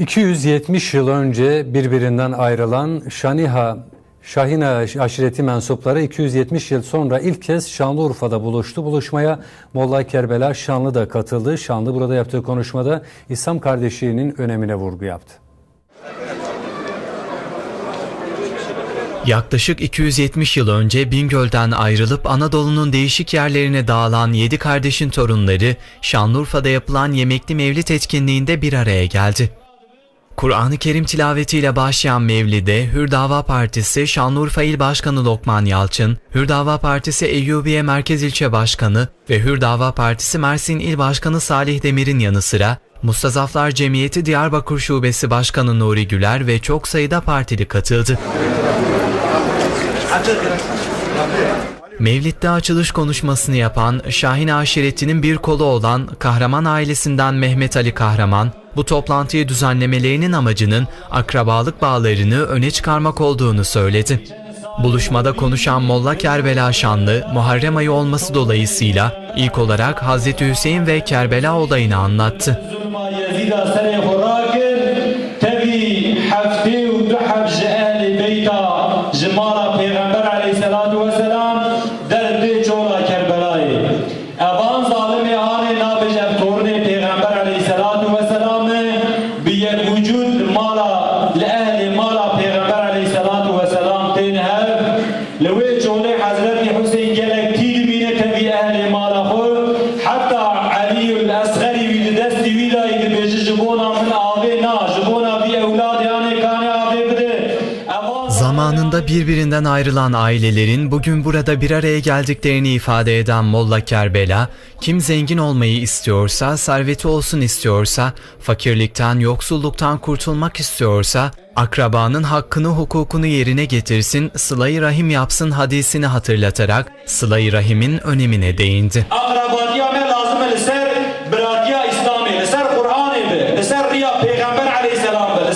270 yıl önce birbirinden ayrılan Şaniha Şahina aşireti mensupları 270 yıl sonra ilk kez Şanlıurfa'da buluştu. Buluşmaya Molla Kerbela Şanlı da katıldı. Şanlı burada yaptığı konuşmada İslam kardeşliğinin önemine vurgu yaptı. Yaklaşık 270 yıl önce Bingöl'den ayrılıp Anadolu'nun değişik yerlerine dağılan 7 kardeşin torunları Şanlıurfa'da yapılan Yemekli Mevlid etkinliğinde bir araya geldi. Kur'an-ı Kerim tilavetiyle başlayan Mevlid'e Hürdava Partisi Şanlıurfa İl Başkanı Lokman Yalçın, Hürdava Partisi Eyyubiye Merkez İlçe Başkanı ve Hürdava Partisi Mersin İl Başkanı Salih Demir'in yanı sıra Mustazaflar Cemiyeti Diyarbakır Şubesi Başkanı Nuri Güler ve çok sayıda partili katıldı. Mevlid'de açılış konuşmasını yapan Şahin aşiretinin bir kolu olan Kahraman ailesinden Mehmet Ali Kahraman, bu toplantıyı düzenlemelerinin amacının akrabalık bağlarını öne çıkarmak olduğunu söyledi. Buluşmada konuşan Molla Kerbela Şanlı, Muharrem ayı olması dolayısıyla ilk olarak Hz. Hüseyin ve Kerbela olayını anlattı. مالا پیغمبر علیه الصلاة والسلام تین هر لوی چوله حضرت zamanında birbirinden ayrılan ailelerin bugün burada bir araya geldiklerini ifade eden Molla Kerbela, kim zengin olmayı istiyorsa, serveti olsun istiyorsa, fakirlikten, yoksulluktan kurtulmak istiyorsa, akrabanın hakkını hukukunu yerine getirsin, sıla-i rahim yapsın hadisini hatırlatarak sıla-i rahimin önemine değindi. Kur'an Peygamber aleyhisselam ve